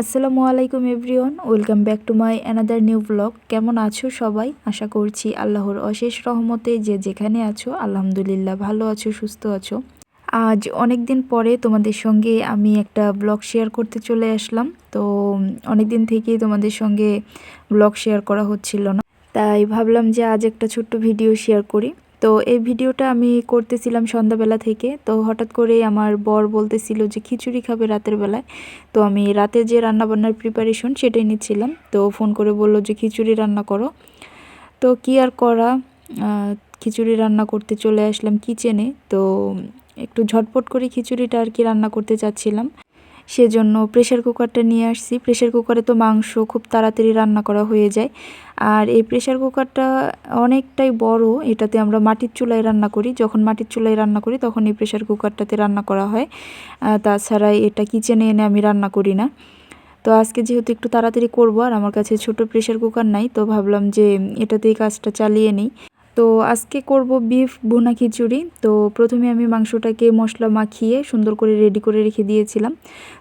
আসসালামু আলাইকুম everyone, welcome back to my another new blog. কেমন আছো সবাই? আশা করছি আল্লাহর অশেষ রহমতে যে যেখানে আছো, আলহামদুলিল্লাহ ভালো আছো, সুস্থ আছো। আজ অনেক দিন পরে তোমাদের সঙ্গে আমি একটা ব্লগ শেয়ার করতে চলে আসলাম। তো অনেক দিন থেকেই তোমাদের সঙ্গে ব্লগ শেয়ার করা হচ্ছিল না। তাই ভাবলাম যে আজ একটা ছোট্ট ভিডিও শেয়ার করি। তো এই ভিডিওটা আমি করতেছিলাম সন্ধ্যাবেলা থেকে। তো হঠাৎ করে আমার বর বলতেছিল যে, খিচুড়ি খাবে রাতের বেলায়। তো আমি রাতে যে রান্নাবান্নার প্রিপারেশন সেটাই নিচ্ছিলাম। তো ফোন করে বলল যে, খিচুড়ি রান্না করো। তো কি আর করা? খিচুড়ি রান্না করতে চলে আসলাম কিচেনে তো একটু ঝটপট করে খিচুড়িটা আর কি রান্না করতে চাচ্ছিলাম। সেজন্য প্রেশার কুকারটা নিয়ে আসছি। প্রেশার কুকারে তো মাংস খুব তাড়াতাড়ি রান্না করা হয়ে যায়। আর এই প্রেশার কুকারটা অনেকটাই বড়, এটাতে আমরা মাটির চুলায় রান্না করি। যখন মাটির চুলায় রান্না করি, তখন এই প্রেশার কুকারটাতে রান্না করা হয়। তাছাড়া এটা কিচেনে এনে আমি রান্না করি না। তো আজকে যেহেতু একটু তাড়াতাড়ি করব, আর আমার কাছে ছোট প্রেশার কুকার নাই, তো ভাবলাম যে এটাতেই কাজটা চালিয়ে নিই। তো আজকে করব বিফ ভুনা খিচুড়ি। তো প্রথমে আমি মাংসটাকে মশলা মাখিয়ে সুন্দর করে রেডি করে রেখে দিয়েছিলাম।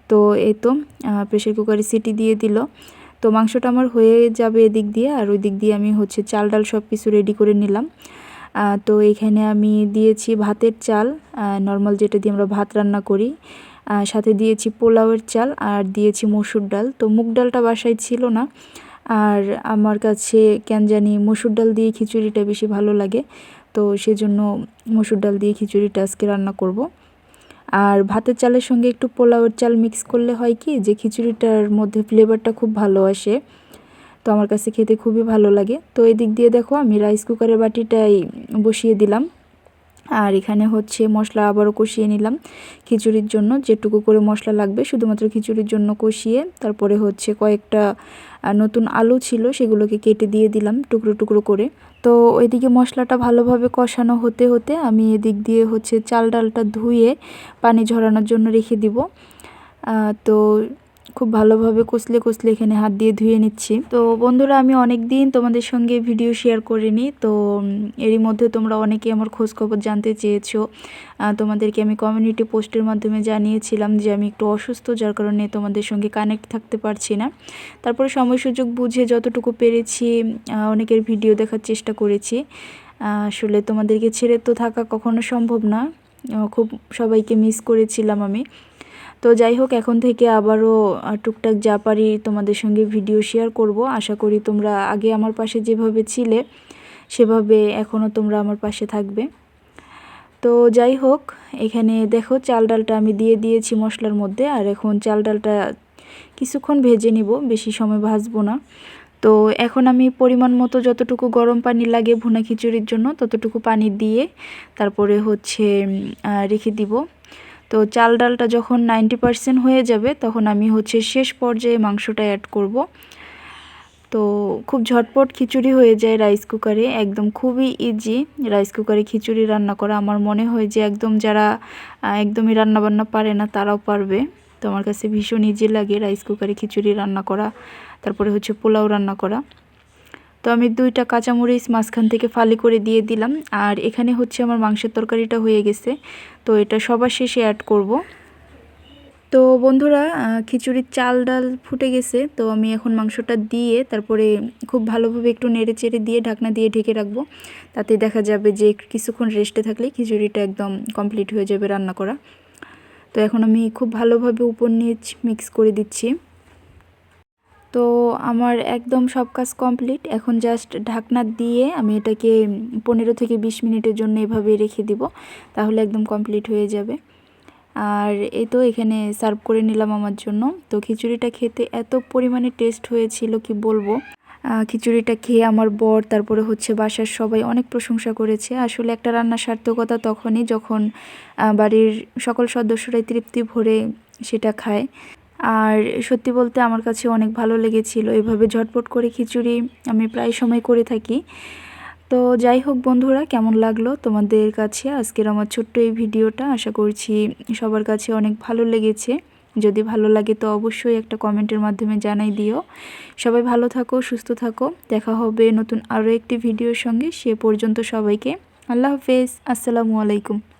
তো এই তো প্রেশার কুকারে সিটি দিয়ে দিল। তো মাংসটা আমার হয়ে যাবে এদিক দিয়ে আর ওই দিক দিয়ে আমি হচ্ছে চাল ডাল সব কিছু রেডি করে নিলাম। তো এখানে আমি দিয়েছি ভাতের চাল নর্মাল যেটা দিয়ে আমরা ভাত রান্না করি। সাথে দিয়েছি পোলাওয়ের চাল আর দিয়েছি মসুর ডাল। তো মুগ ডালটা বাসায় ছিল না। আর আমার কাছে কেন জানি মসুর ডাল দিয়ে খিচুড়িটা বেশি ভালো লাগে। তো সেজন্য মসুর ডাল দিয়ে খিচুড়িটা আজকে রান্না করব। আর ভাতের চালের সঙ্গে একটু পোলাওয়ের চাল মিক্স করলে হয় কি যে খিচুড়িটার মধ্যে ফ্লেভারটা খুব ভালো আসে। তো আমার কাছে খেতে খুবই ভালো লাগে। তো এদিক দিয়ে দেখো আমি রাইস কুকারের বাটিটাই বসিয়ে দিলাম। আর এখানে হচ্ছে মশলা আবারও কষিয়ে নিলাম। খিচুড়ির জন্য যেটুকু করে মশলা লাগবে, শুধুমাত্র খিচুড়ির জন্য কষিয়ে তারপরে হচ্ছে কয়েকটা নতুন আলু ছিল সেগুলোকে কেটে দিয়ে দিলাম টুকরো টুকরো করে। তো ওইদিকে মশলাটা ভালোভাবে কষানো হতে হতে আমি এদিক দিয়ে হচ্ছে চাল ডালটা ধুয়ে পানি ঝরানোর জন্য রেখে দিব। তো খুব ভালোভাবে কষলে কুচলে এখানে হাত দিয়ে ধুয়ে নিচ্ছি। তো বন্ধুরা, আমি অনেক দিন তোমাদের সঙ্গে ভিডিও শেয়ার করিনি, তো এরই মধ্যে তোমরা অনেকে আমার খোঁজখবর জানতে চেয়েছো। তোমাদেরকে আমি কমিউনিটি পোস্টের মাধ্যমে জানিয়েছিলাম যে আমি একটু অসুস্থ, যার কারণে তোমাদের সঙ্গে কানেক্ট থাকতে পারছি না। তারপরে সময় সুযোগ বুঝে যতটুকু পেরেছি অনেকের ভিডিও দেখার চেষ্টা করেছি। আসলে তোমাদেরকে ছেড়ে তো থাকা কখনো সম্ভব না। খুব সবাইকে মিস করেছিলাম আমি। তো যাই হোক, এখন থেকে আবারও টুকটাক যা পারি তোমাদের সঙ্গে ভিডিও শেয়ার করব। আশা করি তোমরা আগে আমার পাশে যেভাবে ছিলে, সেভাবে এখনও তোমরা আমার পাশে থাকবে। তো যাই হোক, এখানে দেখো চাল ডালটা আমি দিয়ে দিয়েছি মশলার মধ্যে, আর এখন চাল ডালটা কিছুক্ষণ ভেজে নিব, বেশি সময় ভাজবো না। তো এখন আমি পরিমাণ মতো যতটুকু গরম পানি লাগে ভুনা খিচুড়ির জন্য, ততটুকু পানি দিয়ে তারপরে হচ্ছে রেখে দিব। তো চাল ডালটা যখন নাইনটি পারসেন্ট হয়ে যাবে, তখন আমি হচ্ছে শেষ পর্যায়ে মাংসটা অ্যাড করব। তো খুব ঝটপট খিচুড়ি হয়ে যায় রাইস কুকারে একদম খুবই ইজি রাইস কুকারে খিচুড়ি রান্না করা। আমার মনে হয় যে একদম যারা একদমই রান্নাবান্না পারে না, তারাও পারবে। তো আমার কাছে ভীষণ ইজি লাগে রাইস কুকারে খিচুড়ি রান্না করা, তারপরে হচ্ছে পোলাও রান্না করা। তো আমি দুইটা কাঁচামরিচ মাঝখান থেকে ফালি করে দিয়ে দিলাম। আর এখানে হচ্ছে আমার মাংসের তরকারিটা হয়ে গেছে। তো এটা সবার শেষে অ্যাড করব। তো বন্ধুরা খিচুড়ির চাল ডাল ফুটে গেছে। তো আমি এখন মাংসটা দিয়ে তারপরে খুব ভালোভাবে একটু নেড়ে চেড়ে দিয়ে ঢাকনা দিয়ে ঢেকে রাখব। তাতে দেখা যাবে যে কিছুক্ষণ রেস্টে থাকলে খিচুড়িটা একদম কমপ্লিট হয়ে যাবে রান্না করা। তো এখন আমি খুব ভালোভাবে উপর নিচ মিক্স করে দিচ্ছি। তো আমার একদম সব কাজ কমপ্লিট। এখন জাস্ট ঢাকনা দিয়ে আমি এটাকে পনেরো থেকে বিশ মিনিটের জন্য এভাবে রেখে দিব, তাহলে একদম কমপ্লিট হয়ে যাবে। আর এই তো এখানে সার্ভ করে নিলাম আমার জন্য। তো খিচুড়িটা খেতে এত পরিমাণে টেস্ট হয়েছিল, কি বলব? খিচুড়িটা খেয়ে আমার বর, তারপরে হচ্ছে বাসার সবাই অনেক প্রশংসা করেছে। আসলে একটা রান্নার সার্থকতা তখনই যখন বাড়ির সকল সদস্যরাই তৃপ্তি ভরে সেটা খায়। আর সত্যি বলতে আমার কাছে অনেক ভালো লেগেছিল। এভাবে ঝটপট করে খিচুড়ি আমি প্রায় সময় করে থাকি। তো যাই হোক বন্ধুরা, কেমন লাগল তোমাদের কাছে আজকের আমার ছোট্ট এই ভিডিওটা? আশা করছি সবার কাছে অনেক ভালো লেগেছে। যদি ভালো লাগে তো অবশ্যই একটা কমেন্টের মাধ্যমে জানাই দিও। সবাই ভালো থাকো, সুস্থ থাকো। দেখা হবে নতুন আরও একটি ভিডিওর সঙ্গে। সে পর্যন্ত সবাইকে আল্লাহ হাফেজ। আসসালামু আলাইকুম।